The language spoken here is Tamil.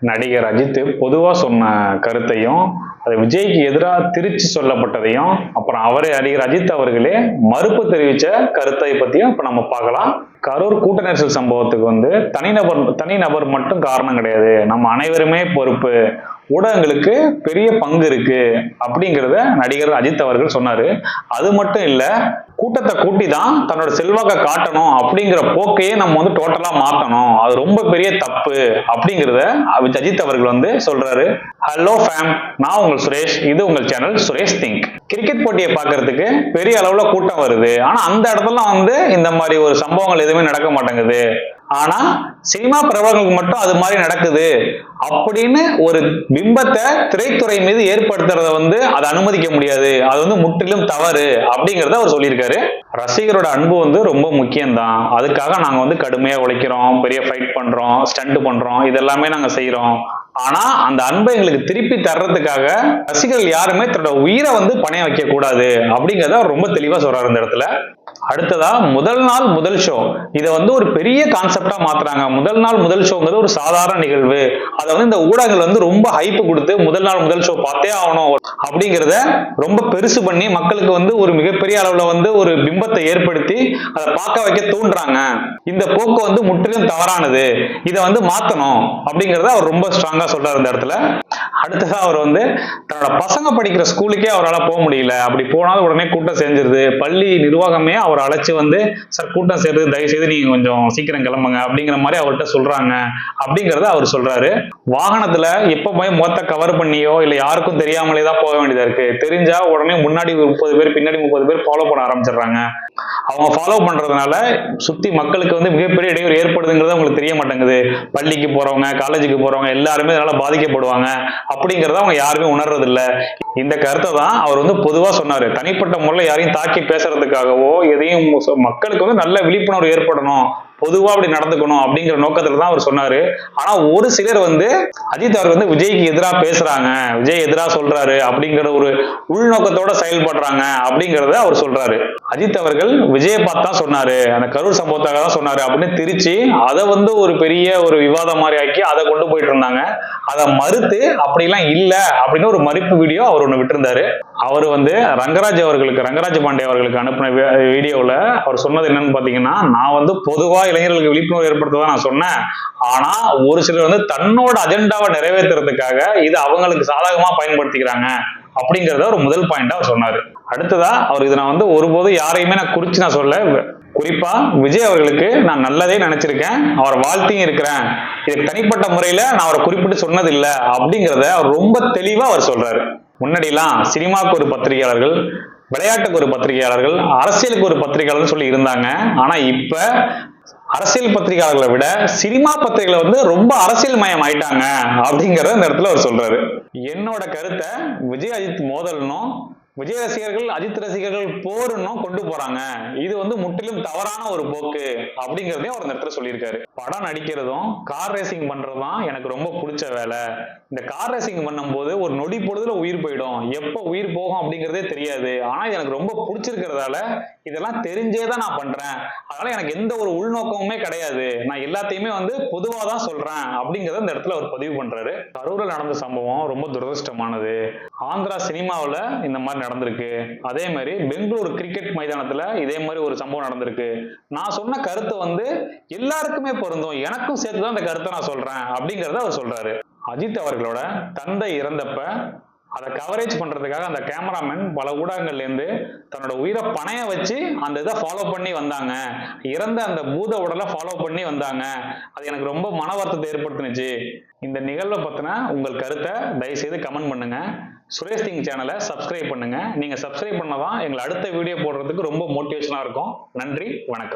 நடிகர் அஜித் பொதுவா சொன்ன கருத்தையும் அது விஜய்க்கு எதிராக திருச்சி சொல்லப்பட்டதையும் அப்புறம் அவரே நடிகர் அஜித் அவர்களே மறுப்பு தெரிவித்த கருத்தை பற்றியும் இப்போ நம்ம பார்க்கலாம். கரூர் கூட்ட நெரிசல் சம்பவத்துக்கு வந்து தனிநபர் தனிநபர் மட்டும் காரணம் கிடையாது. நம்ம அனைவருமே பொறுப்பு. ஊடகங்களுக்கு பெரிய பங்கு இருக்கு அப்படிங்கிறத நடிகர் அஜித் அவர்கள் சொன்னாரு. அது மட்டும் இல்ல கூட்டத்தை கூட்டி தான் தன்னோட செல்வாக்கை காட்டணும் அப்படிங்கிற போக்கையே நம்ம வந்து டோட்டலா மாத்தணும். அது ரொம்ப பெரிய தப்பு அப்படிங்கிறத அஜித் அவர்கள் வந்து சொல்றாரு. ஹலோ ஃபேம் நான் உங்கள் சுரேஷ் இது உங்கள் சேனல் சுரேஷ் திங்க் கிரிக்கெட் போட்டியை பார்க்கறதுக்கு பெரிய அளவுல கூட்டம் வருது. ஆனா அந்த இடத்துல வந்து இந்த மாதிரி ஒரு சம்பவங்கள் எதுவுமே நடக்க மாட்டேங்குது. ஆனா சினிமா பிரபலங்களுக்கு மட்டும் அது மாதிரி நடக்குது அப்படின்னு ஒரு பிம்பத்தை திரைத்துறை மீது ஏற்படுத்துறத வந்து அதை அனுமதிக்க முடியாது. அது வந்து முற்றிலும் தவறு அப்படிங்கிறத அவர் சொல்லியிருக்காரு. ரசிகரோட அன்பு வந்து ரொம்ப முக்கியம்தான். அதுக்காக நாங்க வந்து கடுமையா உழைக்கிறோம் பெரிய ஃபைட் பண்றோம் ஸ்டண்ட் பண்றோம் இதெல்லாமே நாங்க செய்கிறோம் ஆனா அந்த அன்பை எங்களுக்கு திருப்பி தர்றதுக்காக ரசிகர்கள் யாருமே தன்னோட உயிரை வந்து பணைய வைக்க கூடாது அப்படிங்கறத ரொம்ப தெளிவா சொல்றாரு இந்த இடத்துல. அடுத்ததா முதல் நாள் முதல் ஷோ இதை வந்து ஒரு பெரிய கான்செப்டா மாத்துறாங்க. முதல் நாள் முதல் ஷோங்கிறது ஒரு சாதாரண நிகழ்வு. அதை வந்து இந்த ஊடகங்கள் வந்து ரொம்ப ஹைப்பு கொடுத்து முதல் நாள் முதல் ஷோ பார்த்தே ஆகணும் அப்படிங்கிறத ரொம்ப பெருசு பண்ணி மக்களுக்கு வந்து ஒரு மிகப்பெரிய அளவுல வந்து ஒரு பிம்பத்தை ஏற்படுத்தி அதை பார்க்க வைக்க தூண்டுறாங்க. இந்த போக்கு வந்து முற்றிலும் தவறானது. இதை வந்து மாத்தணும் அப்படிங்கிறத அவர் ரொம்ப ஸ்ட்ராங்கா சொல்றாரு இந்த இடத்துல. அடுத்ததா அவர் வந்து தன்னோட பசங்க படிக்கிற ஸ்கூலுக்கே அவரால் போக முடியல. அப்படி போனால் உடனே கூட்டம் சேர்ந்துருது பள்ளி நிர்வாகமே அவர் அழைச்சு வந்து சார் கூட்டம் சேர்ந்து தயவு செய்து நீங்க கொஞ்சம் சீக்கிரம் கிளம்புங்க. அப்படிங்கிற மாதிரி அவர்கிட்ட சொல்றாங்க. அப்படிங்கறத அவர் சொல்றாரு. வாகனத்துல எப்ப போய் மொத்த கவர் பண்ணியோ இல்ல யாருக்கும் தெரியாமலே தான் போக வேண்டியதா இருக்கு. தெரிஞ்சா உடனே முன்னாடி முப்பது பேர் பின்னாடி முப்பது பேர் ஃபாலோ பண்ண ஆரம்பிச்சிடுறாங்க. அவங்க ஃபாலோ பண்றதுனால சுத்தி மக்களுக்கு வந்து மிகப்பெரிய இடையூறு ஏற்படுதுங்கிறது அவங்களுக்கு தெரிய மாட்டேங்குது பள்ளிக்கு போறவங்க காலேஜுக்கு போறவங்க எல்லாருமே இதனால பாதிக்கப்படுவாங்க. அப்படிங்கறத அவங்க யாருமே உணர்றது இல்ல இந்த கருத்தை தான் அவர் வந்து பொதுவா சொன்னாரு. தனிப்பட்ட முறையில் யாரையும் தாக்கி பேசுறதுக்காகவோ எதையும் மக்களுக்கு வந்து நல்ல விழிப்புணர்வு ஏற்படணும். பொதுவா அப்படி நடந்துக்கணும் அப்படிங்கிற நோக்கத்துல தான் அவர் சொன்னாரு. ஆனா ஒரு சிலர் வந்து அஜித் அவர் வந்து விஜய்க்கு எதிரா பேசுறாங்க. விஜய் எதிரா சொல்றாரு அப்படிங்கிற ஒரு உள்நோக்கத்தோட செயல்படுறாங்க அப்படிங்கறத அவர் சொல்றாரு. அஜித் அவர்கள் விஜயை பார்த்து தான் சொன்னாரு. அந்த கரூர் சம்பவத்தாக தான் சொன்னாரு அப்படின்னு திருச்சி அதை வந்து ஒரு பெரிய ஒரு விவாதம் மாதிரி ஆக்கி அதை கொண்டு போயிட்டு இருந்தாங்க. அதை மறுத்து அப்படிலாம் இல்லை அப்படின்னு ஒரு மறுப்பு வீடியோ அவர் ஒன்று விட்டுருந்தாரு. அவர் வந்து ரங்கராஜ் அவர்களுக்கு ரங்கராஜ் பாண்டே அவர்களுக்கு அனுப்பின வீடியோவில் அவர் சொன்னது என்னன்னு பார்த்தீங்கன்னா நான் வந்து பொதுவாக இளைஞர்களுக்கு விழிப்புணர்வு ஏற்படுத்ததான் நான் சொன்னேன். ஆனா ஒரு சிலர் வந்து தன்னோட அஜெண்டாவை நிறைவேற்றுறதுக்காக இது அவங்களுக்கு சாதகமா பயன்படுத்திக்கிறாங்க அப்படிங்கிறத ஒரு முதல் பாயிண்டா அவர் சொன்னாரு. அடுத்ததா அவர் இதை நான் வந்து ஒருபோதும் யாரையுமே நான் குறிச்சு நான் சொல்ல குறிப்பா விஜய் அவர்களுக்கு நான் நல்லதே நினைச்சிருக்கேன். அவரை வாழ்த்தியும் இருக்கிறேன். இதுக்கு தனிப்பட்ட முறையில நான் அவரை குறிப்பிட்டு சொன்னது அப்படிங்கிறத அவர் ரொம்ப தெளிவா அவர் சொல்றாரு. முன்னாடிலாம் சினிமாவுக்கு ஒரு பத்திரிகையாளர்கள் விளையாட்டுக்கு ஒரு பத்திரிகையாளர்கள் அரசியலுக்கு ஒரு பத்திரிகையாளர் சொல்லி இருந்தாங்க. ஆனா இப்ப அரசியல் பத்திரிகையாளர்களை விட சினிமா பத்திரிகைகளை வந்து ரொம்ப அரசியல் மயம் ஆயிட்டாங்க அப்படிங்கறத இந்த இடத்துல அவர் சொல்றாரு. என்னோட கருத்தை விஜய் அஜித் மோதல்னும் விஜய் ரசிகர்கள் அஜித் ரசிகர்கள் போருன்னும் கொண்டு போறாங்க. இது வந்து முற்றிலும் தவறான ஒரு போக்கு அப்படிங்கிறதையும் அவர் இந்த இடத்துல சொல்லியிருக்காரு. படம் நடிக்கிறதும் கார் ரேசிங் பண்றதும் தான் எனக்கு ரொம்ப பிடிச்ச வேலை. இந்த கார் ரேசிங் பண்ணும்போது ஒரு நொடி பொழுதுல உயிர் போயிடும். எப்ப உயிர் போகும் அப்படிங்கறதே தெரியாது. ஆனா இது எனக்கு ரொம்ப பிடிச்சிருக்கிறதால இதெல்லாம் தெரிஞ்சே தான் நான் பண்றேன். அதனால எனக்கு எந்த ஒரு உள்நோக்கமுமே கிடையாது. நான் எல்லாத்தையுமே வந்து பொதுவா தான் சொல்றேன் அப்படிங்கறத இந்த இடத்துல அவர் பதிவு பண்றாரு. கரூர்ல நடந்த சம்பவம் ரொம்ப துரதிருஷ்டமானது. ஆந்திரா சினிமாவுல இந்த மாதிரி நடந்திருக்கு. அதே மாதிரி பெங்களூர் கிரிக்கெட் மைதானத்துல இதே மாதிரி ஒரு சம்பவம் நடந்திருக்கு. நான் சொன்ன கருத்து வந்து எல்லாருக்குமே பொருந்தும். எனக்கும் சேர்த்து தான் அந்த கருத்தை நான் சொல்றேன் அப்படிங்கறத அவர் சொல்றாரு. அஜித் அவர்களோட தந்தை இறந்தப்ப அதை கவரேஜ் பண்றதுக்காக அந்த கேமராமேன் பல ஊடகங்கள்ல இருந்து தன்னோட உயிரை பணைய வச்சு அந்த இதை ஃபாலோ பண்ணி வந்தாங்க. இறந்த அந்த பூத உடலை ஃபாலோ பண்ணி வந்தாங்க. அது எனக்கு ரொம்ப மன வருத்தத்தை ஏற்படுத்துனுச்சு. இந்த நிகழ்வை பத்தின உங்கள் கருத்தை தயவு செய்து கமெண்ட் பண்ணுங்க. சுரேஷ் திங் சேனலை சப்ஸ்கிரைப் பண்ணுங்க. நீங்க சப்ஸ்கிரைப் பண்ணதான் எங்களை அடுத்த வீடியோ போடுறதுக்கு ரொம்ப மோட்டிவேஷனா இருக்கும். நன்றி வணக்கம்.